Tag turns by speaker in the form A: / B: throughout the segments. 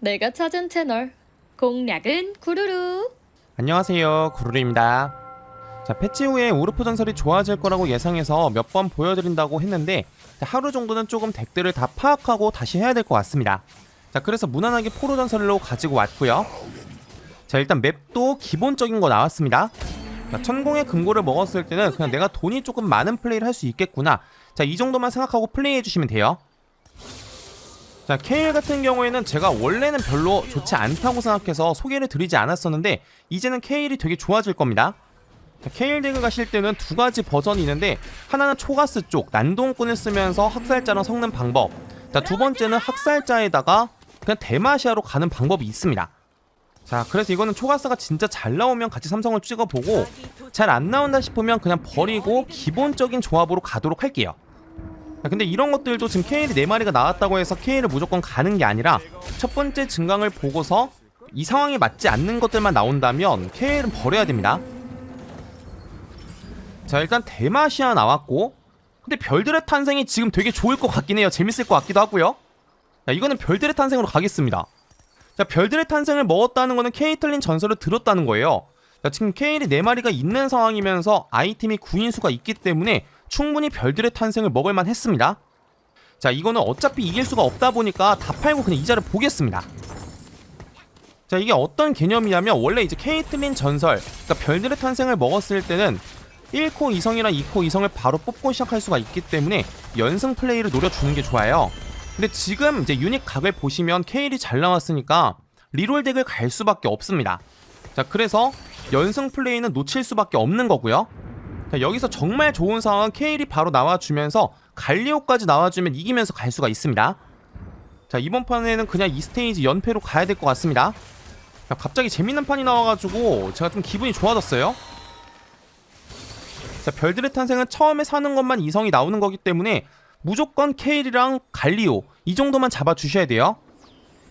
A: 내가 찾은 채널 공략은 구루루.
B: 안녕하세요 구루루입니다. 자 패치 후에 우르프 전설이 좋아질 거라고 예상해서 몇 번 보여드린다고 했는데 자, 하루 정도는 조금 덱들을 다 파악하고 다시 해야 될 것 같습니다. 자 그래서 무난하게 포로 전설로 가지고 왔고요. 자 일단 맵도 기본적인 거 나왔습니다. 자, 천공의 금고를 먹었을 때는 그냥 내가 돈이 조금 많은 플레이를 할 수 있겠구나. 자 이 정도만 생각하고 플레이해 주시면 돼요 자 케일 같은 경우에는 제가 원래는 별로 좋지 않다고 생각해서 소개를 드리지 않았었는데 이제는 케일이 되게 좋아질 겁니다. 자, 케일 덱을 가실 때는 두 가지 버전이 있는데 하나는 초가스 쪽 난동꾼을 쓰면서 학살자랑 섞는 방법. 자, 두 번째는 학살자에다가 그냥 대마시아로 가는 방법이 있습니다. 자 그래서 이거는 초가스가 진짜 잘 나오면 같이 삼성을 찍어보고 잘 안 나온다 싶으면 그냥 버리고 기본적인 조합으로 가도록 할게요. 자, 근데 이런 것들도 지금 케일이 4마리가 나왔다고 해서 케일을 무조건 가는 게 아니라 첫 번째 증강을 보고서 이 상황에 맞지 않는 것들만 나온다면 케일은 버려야 됩니다. 자 일단 대마시아 나왔고 근데 별들의 탄생이 지금 되게 좋을 것 같긴 해요. 재밌을 것 같기도 하고요. 자 이거는 별들의 탄생으로 가겠습니다. 자 별들의 탄생을 먹었다는 거는 케이틀린 전설을 들었다는 거예요. 자 지금 케일이 4마리가 있는 상황이면서 아이템이 9인수가 있기 때문에 충분히 별들의 탄생을 먹을만 했습니다. 자 이거는 어차피 이길 수가 없다 보니까 다 팔고 그냥 이자를 보겠습니다. 자 이게 어떤 개념이냐면 원래 이제 케이틀린 전설 그러니까 별들의 탄생을 먹었을 때는 1코 2성이랑 2코 2성을 바로 뽑고 시작할 수가 있기 때문에 연승 플레이를 노려주는 게 좋아요. 근데 지금 이제 유닛 각을 보시면 케일이 잘 나왔으니까 리롤 덱을 갈 수밖에 없습니다. 자 그래서 연승 플레이는 놓칠 수밖에 없는 거고요. 자, 여기서 정말 좋은 상황은 케일이 바로 나와주면서 갈리오까지 나와주면 이기면서 갈 수가 있습니다. 자 이번 판에는 그냥 이 스테이지 연패로 가야 될 것 같습니다. 자, 갑자기 재밌는 판이 나와가지고 제가 좀 기분이 좋아졌어요. 자 별들의 탄생은 처음에 사는 것만 이성이 나오는 거기 때문에 무조건 케일이랑 갈리오 이 정도만 잡아주셔야 돼요.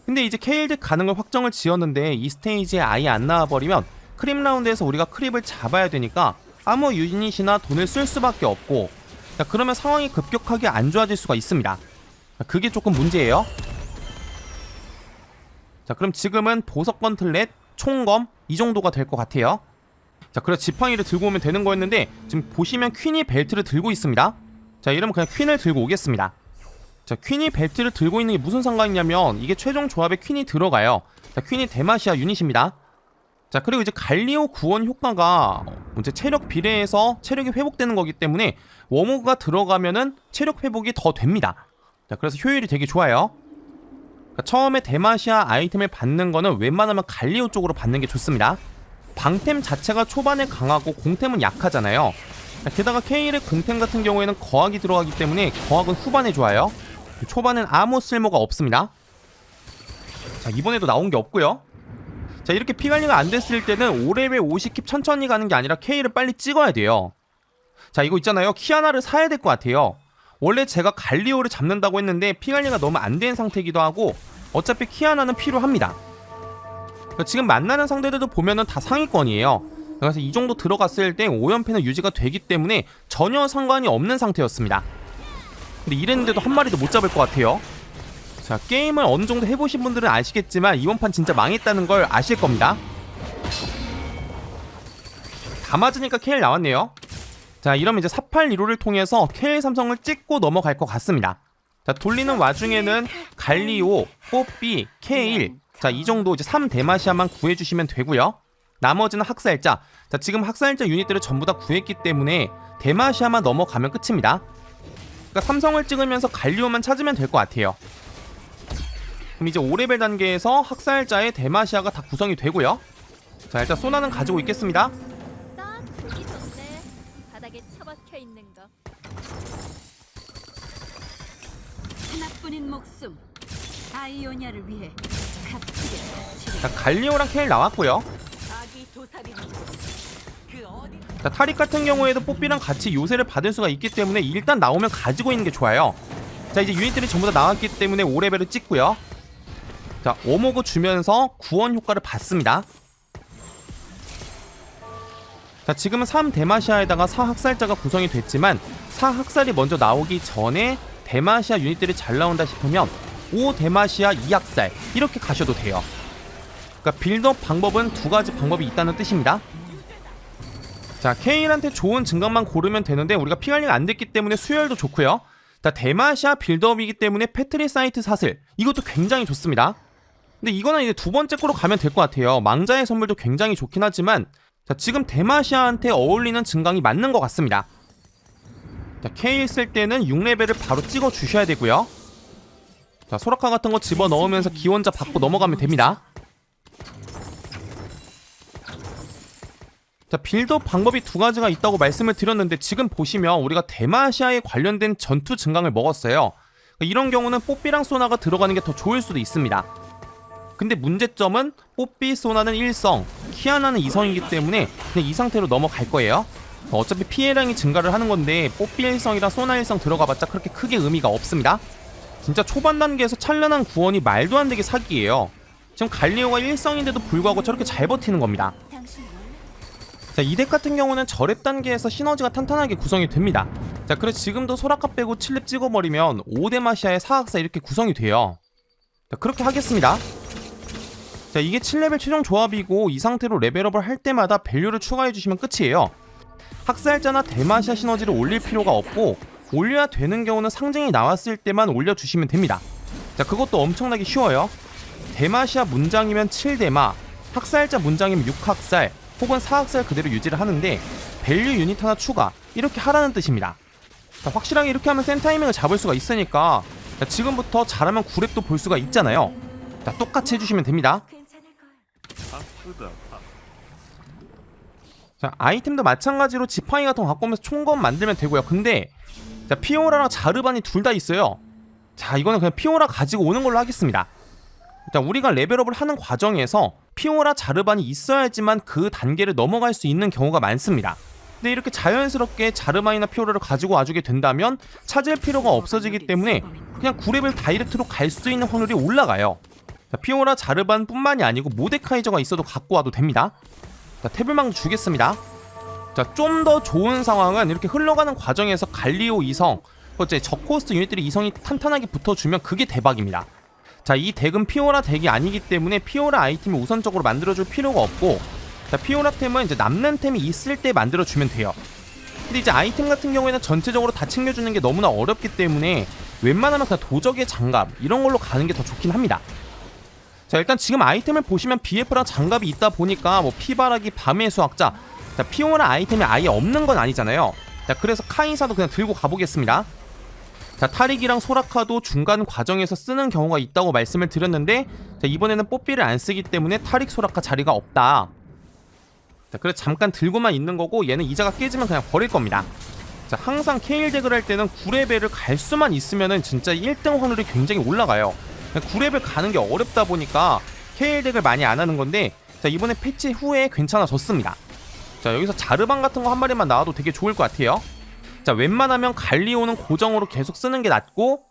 B: 근데 이제 케일드 가는 걸 확정을 지었는데 이 스테이지에 아예 안 나와버리면 크림 라운드에서 우리가 크립을 잡아야 되니까 아무 유닛이나 돈을 쓸 수밖에 없고 자, 그러면 상황이 급격하게 안 좋아질 수가 있습니다. 자, 그게 조금 문제예요. 자 그럼 지금은 보석 건틀렛 총검 이 정도가 될 것 같아요. 자 그래서 지팡이를 들고 오면 되는 거였는데 지금 보시면 퀸이 벨트를 들고 있습니다. 자 이러면 그냥 퀸을 들고 오겠습니다. 자 퀸이 벨트를 들고 있는 게 무슨 상관이냐면 이게 최종 조합에 퀸이 들어가요. 자 퀸이 대마시아 유닛입니다 자 그리고 이제 갈리오 구원 효과가 이제 체력 비례해서 체력이 회복되는 거기 때문에 워모가 들어가면은 체력 회복이 더 됩니다. 자 그래서 효율이 되게 좋아요. 그러니까 처음에 대마시아 아이템을 받는 거는 웬만하면 갈리오 쪽으로 받는 게 좋습니다. 방템 자체가 초반에 강하고 공템은 약하잖아요. 자, 게다가 K의 공템 같은 경우에는 거학이 들어가기 때문에 거학은 후반에 좋아요. 초반엔 아무 쓸모가 없습니다. 자 이번에도 나온 게 없고요 자 이렇게 피 관리가 안 됐을 때는 5레벨 50킵 천천히 가는 게 아니라 K를 빨리 찍어야 돼요. 자 이거 있잖아요. 키아나를 사야 될 것 같아요. 원래 제가 갈리오를 잡는다고 했는데 피 관리가 너무 안 된 상태이기도 하고 어차피 키아나는 필요합니다. 그러니까 지금 만나는 상대들도 보면은 다 상위권이에요. 그래서 이 정도 들어갔을 때 5연패는 유지가 되기 때문에 전혀 상관이 없는 상태였습니다. 근데 이랬는데도 한 마리도 못 잡을 것 같아요 자 게임을 어느 정도 해보신 분들은 아시겠지만 이번 판 진짜 망했다는 걸 아실 겁니다. 다 맞으니까 KL 나왔네요. 자 이러면 이제 48 리로를 통해서 KL 삼성을 찍고 넘어갈 것 같습니다. 자 돌리는 와중에는 갈리오, 뽀삐, K1 자이 정도 이제 3대마시아만 구해주시면 되고요. 나머지는 학살자. 자 지금 학살자 유닛들을 전부 다 구했기 때문에 대마시아만 넘어가면 끝입니다. 그러니까 삼성을 찍으면서 갈리오만 찾으면 될 것 같아요 그럼 이제 5레벨 단계에서 학살자의 대마시아가 다 구성이 되고요. 자 일단 소나는 가지고 있겠습니다.
A: 딱 보기 좋네 바닥에 처박혀 있는 거
C: 하나뿐인 목숨 아이오니아를 위해 값지게 바치리
B: 자 갈리오랑 켈 나왔고요.
C: 아기 도사리는 그 어디?
B: 자 타릭 같은 경우에도 뽀삐랑 같이 요새를 받을 수가 있기 때문에 일단 나오면 가지고 있는 게 좋아요. 자 이제 유닛들이 전부 다 나왔기 때문에 5레벨을 찍고요 자 오모그 주면서 구원 효과를 받습니다 자 지금은 3대마시아에다가 4학살자가 구성이 됐지만 4학살이 먼저 나오기 전에 대마시아 유닛들이 잘 나온다 싶으면 오 데마시아 2학살 이렇게 가셔도 돼요. 그러니까 빌드업 방법은 두 가지 방법이 있다는 뜻입니다. 자 케일한테 좋은 증강만 고르면 되는데 우리가 피 관리가 안 됐기 때문에 수혈도 좋고요. 자 데마시아 빌드업이기 때문에 패트리 사이트 사슬 이것도 굉장히 좋습니다. 근데 이거는 이제 두 번째 거로 가면 될 것 같아요. 망자의 선물도 굉장히 좋긴 하지만 자 지금 데마시아한테 어울리는 증강이 맞는 것 같습니다. 자 케일 쓸 때는 6레벨을 바로 찍어 주셔야 되고요. 자 소라카 같은 거 집어 넣으면서 기원자 받고 넘어가면 됩니다. 자 빌드업 방법이 두 가지가 있다고 말씀을 드렸는데 지금 보시면 우리가 데마시아에 관련된 전투 증강을 먹었어요. 이런 경우는 뽀삐랑 소나가 들어가는 게 더 좋을 수도 있습니다. 근데 문제점은 뽀삐 소나는 1성, 키아나는 2성이기 때문에 그냥 이 상태로 넘어갈 거예요. 어차피 피해량이 증가를 하는 건데 뽀삐 1성이랑 소나 1성 들어가봤자 그렇게 크게 의미가 없습니다. 진짜 초반 단계에서 찬란한 구원이 말도 안 되게 사기예요. 지금 갈리오가 1성인데도 불구하고 저렇게 잘 버티는 겁니다. 자, 이 덱 같은 경우는 저랩 단계에서 시너지가 탄탄하게 구성이 됩니다. 자, 그래서 지금도 소라카 빼고 7렙 찍어버리면 5데마시아의 사학사 이렇게 구성이 돼요. 자, 그렇게 하겠습니다. 자, 이게 7레벨 최종 조합이고 이 상태로 레벨업을 할 때마다 밸류를 추가해주시면 끝이에요. 학살자나 데마시아 시너지를 올릴 필요가 없고 올려야 되는 경우는 상징이 나왔을 때만 올려주시면 됩니다. 자, 그것도 엄청나게 쉬워요. 데마시아 문장이면 7데마, 학살자 문장이면 6학살, 혹은 4학살 그대로 유지를 하는데 밸류 유닛 하나 추가 이렇게 하라는 뜻입니다. 자, 확실하게 이렇게 하면 센 타이밍을 잡을 수가 있으니까 자, 지금부터 잘하면 9렙도 볼 수가 있잖아요. 자, 똑같이 해주시면 됩니다.
A: 괜찮을 거야.
B: 자, 아이템도 마찬가지로 지팡이 같은 거 갖고 오면서 총검 만들면 되고요. 근데 자, 피오라랑 자르반이 둘 다 있어요. 자, 이거는 그냥 피오라 가지고 오는 걸로 하겠습니다. 일단 우리가 레벨업을 하는 과정에서 피오라 자르반이 있어야지만 그 단계를 넘어갈 수 있는 경우가 많습니다. 근데 이렇게 자연스럽게 자르반이나 피오라를 가지고 와주게 된다면 찾을 필요가 없어지기 때문에 그냥 9레벨 다이렉트로 갈 수 있는 확률이 올라가요. 자, 피오라 자르반 뿐만이 아니고 모데카이저가 있어도 갖고 와도 됩니다. 자, 태블망도 주겠습니다. 자, 좀 더 좋은 상황은 이렇게 흘러가는 과정에서 갈리오 2성, 어째 저코스트 유닛들이 2성이 탄탄하게 붙어주면 그게 대박입니다. 자, 이 덱은 피오라 덱이 아니기 때문에 피오라 아이템을 우선적으로 만들어줄 필요가 없고, 자, 피오라 템은 이제 남는 템이 있을 때 만들어주면 돼요. 근데 이제 아이템 같은 경우에는 전체적으로 다 챙겨주는 게 너무나 어렵기 때문에 웬만하면 그냥 도적의 장갑 이런 걸로 가는 게 더 좋긴 합니다. 자 일단 지금 아이템을 보시면 BF랑 장갑이 있다 보니까 뭐 피바라기 밤의 수학자. 자 피오라 아이템이 아예 없는 건 아니잖아요. 자 그래서 카이사도 그냥 들고 가보겠습니다. 자 타릭이랑 소라카도 중간 과정에서 쓰는 경우가 있다고 말씀을 드렸는데 자 이번에는 뽀삐를 안 쓰기 때문에 타릭 소라카 자리가 없다. 자 그래서 잠깐 들고만 있는 거고 얘는 이자가 깨지면 그냥 버릴 겁니다. 자 항상 케일 덱을 할 때는 9레벨을 갈 수만 있으면은 진짜 1등 확률이 굉장히 올라가요 9레벨 가는 게 어렵다 보니까 케일 덱을 많이 안 하는 건데 자 이번에 패치 후에 괜찮아졌습니다. 자 여기서 자르반 같은 거 한 마리만 나와도 되게 좋을 것 같아요. 자 웬만하면 갈리오는 고정으로 계속 쓰는 게 낫고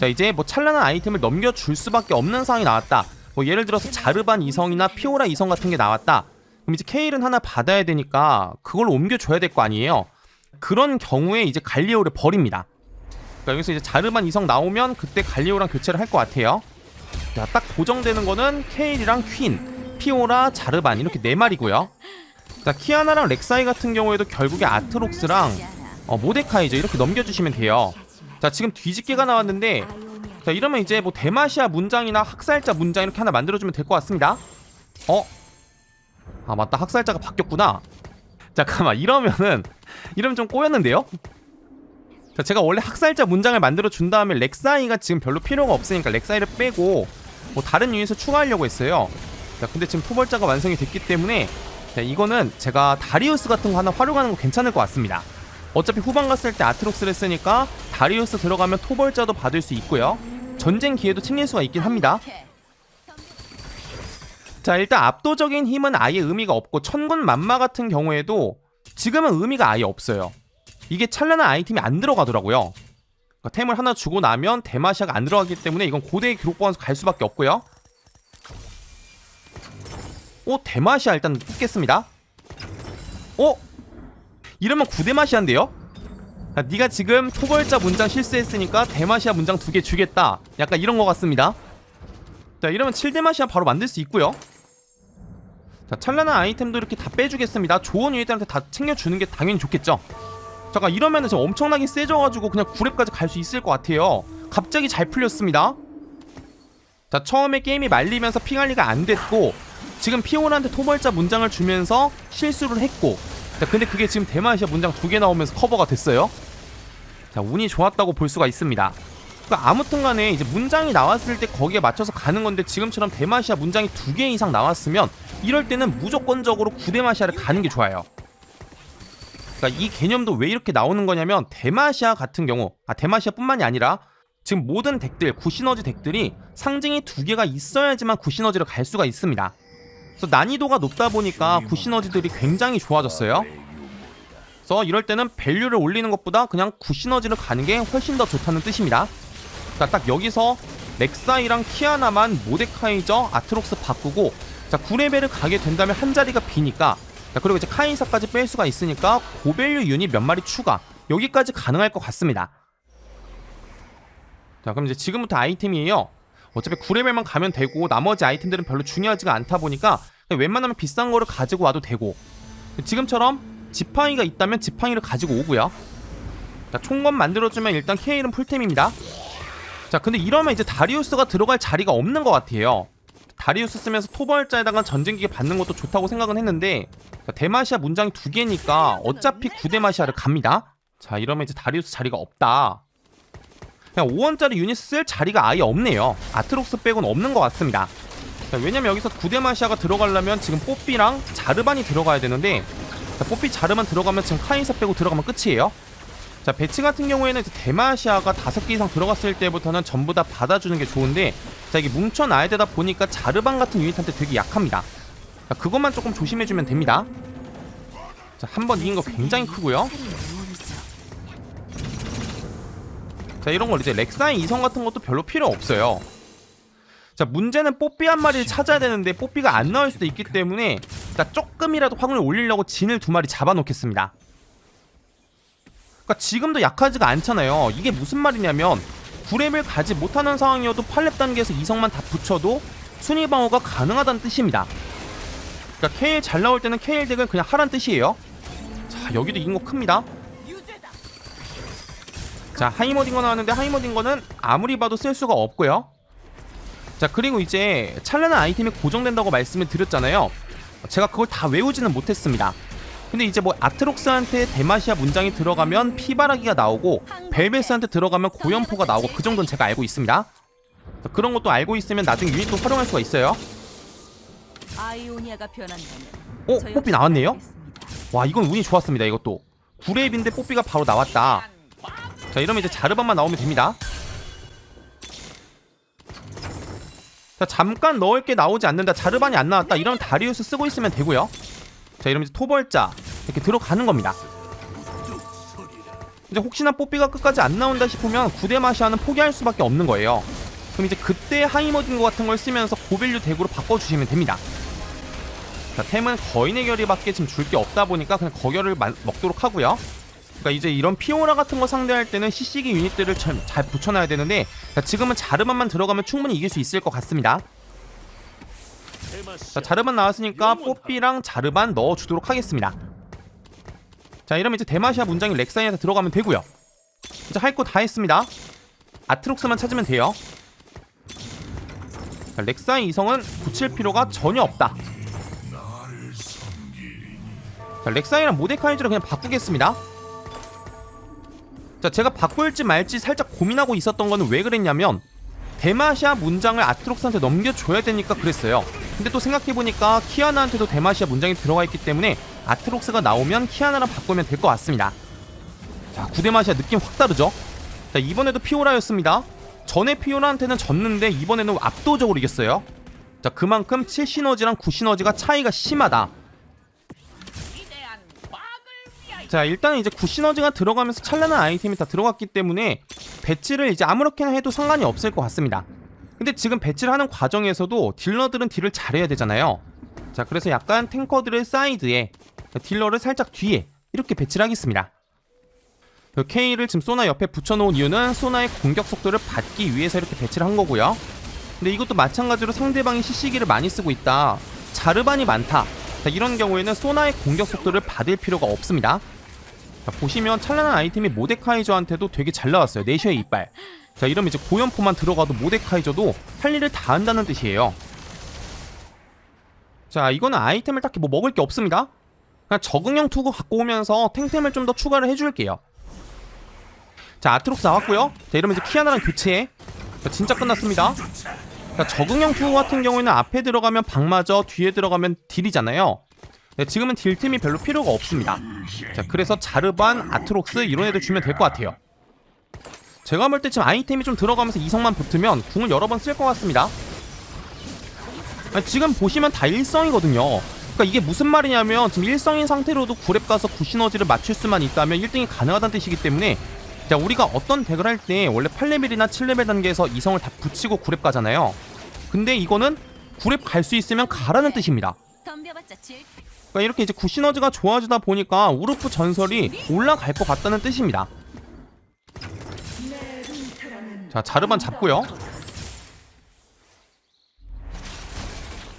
B: 자 이제 뭐 찬란한 아이템을 넘겨줄 수밖에 없는 상황이 나왔다. 뭐 예를 들어서 자르반 이성이나 피오라 이성 같은 게 나왔다. 그럼 이제 케일은 하나 받아야 되니까 그걸 옮겨줘야 될 거 아니에요. 그런 경우에 이제 갈리오를 버립니다 그러니까 여기서 이제 자르반 이성 나오면 그때 갈리오랑 교체를 할 것 같아요. 자, 딱 고정되는 거는 케일이랑 퀸, 피오라, 자르반 이렇게 네 마리고요. 자, 키아나랑 렉사이 같은 경우에도 결국에 아트록스랑 어, 모데카이죠 이렇게 넘겨주시면 돼요. 자, 지금 뒤집개가 나왔는데 자 이러면 이제 뭐 데마시아 문장이나 학살자 문장 이렇게 하나 만들어주면 될 것 같습니다. 어? 아 맞다 학살자가 바뀌었구나. 잠깐만 이러면은 이러면 좀 꼬였는데요? 자, 제가 원래 학살자 문장을 만들어 준 다음에 렉사이가 지금 별로 필요가 없으니까 렉사이를 빼고 뭐 다른 유닛을 추가하려고 했어요. 자, 근데 지금 토벌자가 완성이 됐기 때문에 자, 이거는 제가 다리우스 같은 거 하나 활용하는 거 괜찮을 것 같습니다. 어차피 후반 갔을 때 아트록스를 쓰니까 다리우스 들어가면 토벌자도 받을 수 있고요. 전쟁 기회도 챙길 수가 있긴 합니다. 자, 일단 압도적인 힘은 아예 의미가 없고 천군 만마 같은 경우에도 지금은 의미가 아예 없어요. 이게 찬란한 아이템이 안 들어가더라고요. 그러니까 템을 하나 주고 나면 데마시아가 안 들어가기 때문에 이건 고대의 기록 보관소 갈 수밖에 없고요. 오 데마시아 일단 뽑겠습니다. 오 이러면 9데마시아인데요? 자, 네가 지금 초벌자 문장 실수했으니까 대마시아 문장 두 개 주겠다. 약간 이런 것 같습니다. 자 이러면 7대마시아 바로 만들 수 있고요. 자 찬란한 아이템도 이렇게 다 빼주겠습니다. 좋은 유닛들한테 다 챙겨주는 게 당연히 좋겠죠. 잠깐 이러면은 지금 엄청나게 세져가지고 그냥 9렙까지 갈 수 있을 것 같아요. 갑자기 잘 풀렸습니다. 자 처음에 게임이 말리면서 피 관리가 안 됐고 지금 피오라한테 토벌자 문장을 주면서 실수를 했고 자 근데 그게 지금 대마시아 문장 두 개 나오면서 커버가 됐어요. 자 운이 좋았다고 볼 수가 있습니다. 그러니까 아무튼 간에 이제 문장이 나왔을 때 거기에 맞춰서 가는 건데 지금처럼 대마시아 문장이 두 개 이상 나왔으면 이럴 때는 무조건적으로 구대마시아를 가는 게 좋아요. 그러니까 이 개념도 왜 이렇게 나오는 거냐면 대마시아 같은 경우 아 대마시아뿐만이 아니라 지금 모든 덱들 구시너지 덱들이 상징이 두 개가 있어야지만 구시너지를 갈 수가 있습니다. 그래서 난이도가 높다 보니까 구시너지들이 굉장히 좋아졌어요. 그래서 이럴 때는 밸류를 올리는 것보다 그냥 구시너지를 가는 게 훨씬 더 좋다는 뜻입니다. 그러니까 딱 여기서 렉사이랑 키아나만 모데카이저 아트록스 바꾸고 자 9레벨을 가게 된다면 한 자리가 비니까 자 그리고 이제 카이사까지 뺄 수가 있으니까 고밸류 유닛 몇 마리 추가 여기까지 가능할 것 같습니다. 자 그럼 이제 지금부터 아이템이에요. 어차피 9레벨만 가면 되고 나머지 아이템들은 별로 중요하지가 않다 보니까 웬만하면 비싼 거를 가지고 와도 되고 지금처럼 지팡이가 있다면 지팡이를 가지고 오고요. 자 총검 만들어주면 일단 케일은 풀템입니다. 자 근데 이러면 이제 다리우스가 들어갈 자리가 없는 것 같아요. 다리우스 쓰면서 토벌자에다가 전쟁기계 받는 것도 좋다고 생각은 했는데 자, 대마시아 문장이 두 개니까 어차피 구대마시아를 갑니다. 자 이러면 이제 다리우스 자리가 없다. 그냥 5원짜리 유닛 쓸 자리가 아예 없네요. 아트록스 빼고는 없는 것 같습니다. 자, 왜냐면 여기서 구대마시아가 들어가려면 지금 뽀삐랑 자르반이 들어가야 되는데 자, 뽀삐 자르반 들어가면 지금 카이사 빼고 들어가면 끝이에요. 자 배치 같은 경우에는 대마시아가 다섯 개 이상 들어갔을 때부터는 전부 다 받아주는 게 좋은데 자 이게 뭉쳐놔야 되다 보니까 자르반 같은 유닛한테 되게 약합니다. 자 그것만 조금 조심해주면 됩니다. 자 한 번 이긴 거 굉장히 크고요. 자 이런 걸 이제 렉사인 이성 같은 것도 별로 필요 없어요. 자 문제는 뽀삐 한 마리를 찾아야 되는데 뽀삐가 안 나올 수도 있기 때문에 자 조금이라도 확률을 올리려고 진을 두 마리 잡아놓겠습니다 그러니까 지금도 약하지가 않잖아요. 이게 무슨 말이냐면 9렙을 가지 못하는 상황이어도 8렙 단계에서 이성만 다 붙여도 순위 방어가 가능하다는 뜻입니다. 그러니까 KL 잘 나올 때는 KL 덱을 그냥 하란 뜻이에요. 자 여기도 이긴 거 큽니다. 자 하이머딩거 나왔는데 하이머딩거는 아무리 봐도 쓸 수가 없고요. 자 그리고 이제 찬란한 아이템이 고정된다고 말씀을 드렸잖아요. 제가 그걸 다 외우지는 못했습니다. 근데 이제 뭐 아트록스한테 대마시아 문장이 들어가면 피바라기가 나오고 벨베스한테 들어가면 고연포가 나오고 그 정도는 제가 알고 있습니다. 자, 그런 것도 알고 있으면 나중에 유닛도 활용할 수가 있어요.
C: 변한다면
B: 어?
C: 저
B: 뽀삐 나왔네요? 와 이건 운이 좋았습니다 이것도 9렙인데 뽀삐가 바로 나왔다 자 이러면 이제 자르반만 나오면 됩니다 자 잠깐 넣을 게 나오지 않는다 자르반이 안 나왔다 이러면 다리우스 쓰고 있으면 되고요 자 이러면 이제 토벌자 이렇게 들어가는 겁니다 이제 혹시나 뽀삐가 끝까지 안 나온다 싶으면 구대 마시아는 포기할 수밖에 없는 거예요 그럼 이제 그때 하이머딩거 같은 걸 쓰면서 고밸류 덱으로 바꿔주시면 됩니다 자, 템은 거인의 결의밖에 지금 줄 게 없다 보니까 그냥 거결을 마- 먹도록 하고요. 그러니까 이제 이런 피오라 같은 거 상대할 때는 CC기 유닛들을 잘, 잘 붙여놔야 되는데 자, 지금은 자르반만 들어가면 충분히 이길 수 있을 것 같습니다. 자, 자르반 나왔으니까 뽀삐랑 자르반 넣어주도록 하겠습니다. 자, 이러면 이제 대마시아 문장이 렉사이한테 들어가면 되고요. 이제 할 거 다 했습니다. 아트록스만 찾으면 돼요. 자, 렉사이 이성은 붙일 필요가 전혀 없다. 자, 렉사이랑 모데카이즈를 그냥 바꾸겠습니다. 자, 제가 바꿀지 말지 살짝 고민하고 있었던 거는 왜 그랬냐면 대마시아 문장을 아트록스한테 넘겨줘야 되니까 그랬어요. 근데 또 생각해보니까 키아나한테도 대마시아 문장이 들어가 있기 때문에 아트록스가 나오면 키아나랑 바꾸면 될 것 같습니다. 자, 구대마시아 느낌 확 다르죠? 자, 이번에도 피오라였습니다. 전에 피오라한테는 졌는데 이번에는 압도적으로 이겼어요. 자, 그만큼 7시너지랑 9시너지가 차이가 심하다. 자 일단 이제 굿시너지가 들어가면서 찬란한 아이템이 다 들어갔기 때문에 배치를 이제 아무렇게나 해도 상관이 없을 것 같습니다 근데 지금 배치를 하는 과정에서도 딜러들은 딜을 잘해야 되잖아요 자 그래서 약간 탱커들을 사이드에 자, 딜러를 살짝 뒤에 이렇게 배치를 하겠습니다 그 K를 지금 소나 옆에 붙여놓은 이유는 소나의 공격 속도를 받기 위해서 이렇게 배치를 한 거고요. 근데 이것도 마찬가지로 상대방이 CC기를 많이 쓰고 있다. 자르반이 많다. 자, 이런 경우에는 소나의 공격 속도를 받을 필요가 없습니다. 자, 보시면 찬란한 아이템이 모데카이저한테도 되게 잘 나왔어요. 내셔의 이빨. 자, 이러면 이제 고연포만 들어가도 모데카이저도 할 일을 다 한다는 뜻이에요. 자, 이거는 아이템을 딱히 뭐 먹을 게 없습니다. 그냥 적응형 투구 갖고 오면서 탱템을 좀 더 추가를 해줄게요. 자, 아트록스 나왔고요. 자, 이러면 이제 키아나랑 교체. 자, 진짜 끝났습니다. 자, 적응형 투구 같은 경우에는 앞에 들어가면 방마저, 뒤에 들어가면 딜이잖아요. 네, 지금은 딜템이 별로 필요가 없습니다. 자, 그래서 자르반, 아트록스 이런 애들 주면 될 것 같아요. 제가 볼 때 지금 아이템이 좀 들어가면서 이성만 붙으면 궁을 여러 번 쓸 것 같습니다. 아, 지금 보시면 다 일성이거든요. 그러니까 이게 무슨 말이냐면 지금 일성인 상태로도 9렙 가서 구시너지를 맞출 수만 있다면 1등이 가능하다는 뜻이기 때문에 자 우리가 어떤 덱을 할 때 원래 8레벨이나 7레벨 단계에서 이성을 다 붙이고 9렙 가잖아요. 근데 이거는 9렙 갈수 있으면 가라는 뜻입니다. 그러니까 이렇게 이제 구시너즈가 좋아지다 보니까 우르프 전설이 올라갈 것 같다는 뜻입니다. 자 자르반 잡고요.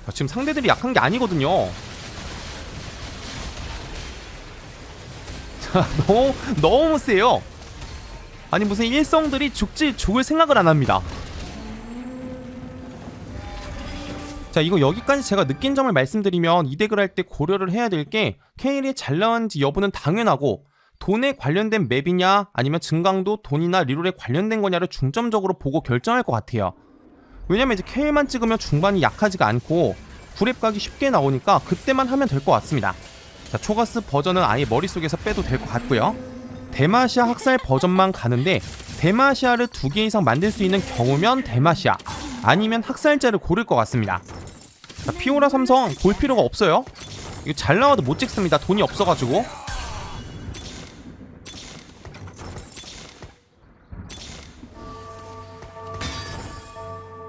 B: 자, 지금 상대들이 약한 게 아니거든요. 자 너무 너무 세요. 아니 무슨 일성들이 죽지 죽을 생각을 안 합니다. 자 이거 여기까지 제가 느낀 점을 말씀드리면 이 덱을 할 때 고려를 해야 될 게 케일이 잘 나왔는지 여부는 당연하고 돈에 관련된 맵이냐 아니면 증강도 돈이나 리롤에 관련된 거냐를 중점적으로 보고 결정할 것 같아요 왜냐면 이제 케일만 찍으면 중반이 약하지가 않고 구랩 각이 쉽게 나오니까 그때만 하면 될 것 같습니다 자 초가스 버전은 아예 머릿속에서 빼도 될 것 같고요 대마시아 학살 버전만 가는데 대마시아를 두 개 이상 만들 수 있는 경우면 대마시아 아니면 학살자를 고를 것 같습니다 자, 피오라 삼성 볼 필요가 없어요. 이거 잘 나와도 못 찍습니다. 돈이 없어가지고.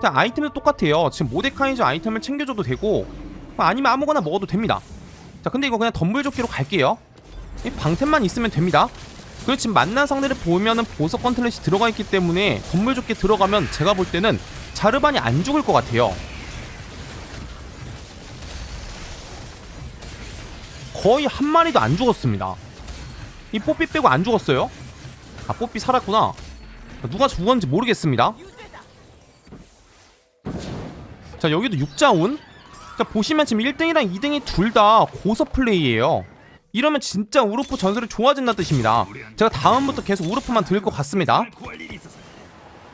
B: 자, 아이템도 똑같아요. 지금 모데카이저 아이템을 챙겨줘도 되고, 아니면 아무거나 먹어도 됩니다. 자, 근데 이거 그냥 덤블조끼로 갈게요. 이 방템만 있으면 됩니다. 그리고 지금 만난 상대를 보면은 보석 건틀렛이 들어가 있기 때문에 덤블조끼 들어가면 제가 볼 때는 자르반이 안 죽을 것 같아요. 거의 한 마리도 안 죽었습니다. 이 뽀삐 빼고 안 죽었어요? 아 뽀삐 살았구나. 누가 죽었는지 모르겠습니다. 자 여기도 육자온. 자 보시면 지금 1등이랑 2등이 둘 다 고서 플레이예요. 이러면 진짜 우르프 전설이 좋아진다는 뜻입니다. 제가 다음부터 계속 우르프만 들것 같습니다.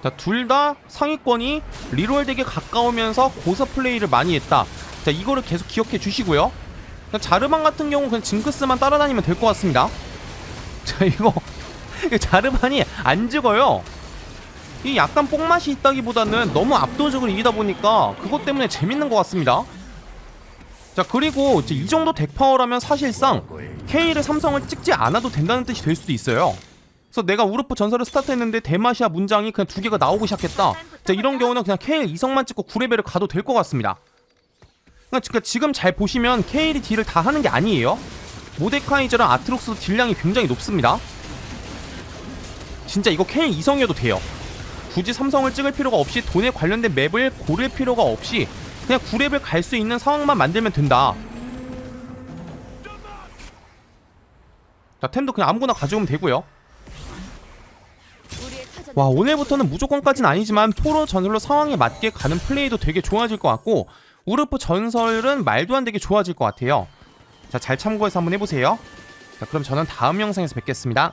B: 자 둘 다 상위권이 리롤 덱에 가까우면서 고서 플레이를 많이 했다. 자 이거를 계속 기억해 주시고요. 자르반 같은 경우 그냥 징크스만 따라다니면 될 것 같습니다. 자 이거 자르반이 안 죽어요. 이 약간 뽕맛이 있다기보다는 너무 압도적으로 이기다 보니까 그것 때문에 재밌는 것 같습니다. 자 그리고 이제 이 정도 덱 파워라면 사실상 K를 삼성을 찍지 않아도 된다는 뜻이 될 수도 있어요. 그래서 내가 우르프 전설을 스타트했는데 대마시아 문장이 그냥 두 개가 나오고 시작했다. 자 이런 경우는 그냥 K 이성만 찍고 9레벨을 가도 될 것 같습니다. 그러니까 지금 잘 보시면 케일이 딜을 다 하는 게 아니에요. 모데카이저랑 아트록스도 딜량이 굉장히 높습니다. 진짜 이거 케일 이성이어도 돼요. 굳이 삼성을 찍을 필요가 없이 돈에 관련된 맵을 고를 필요가 없이 그냥 9렙을 갈 수 있는 상황만 만들면 된다. 자, 템도 그냥 아무거나 가져오면 되고요. 와 오늘부터는 무조건까지는 아니지만 포로 전설로 상황에 맞게 가는 플레이도 되게 좋아질 것 같고 우르프 전설은 말도 안 되게 좋아질 것 같아요 자 잘 참고해서 한번 해보세요 자 그럼 저는 다음 영상에서 뵙겠습니다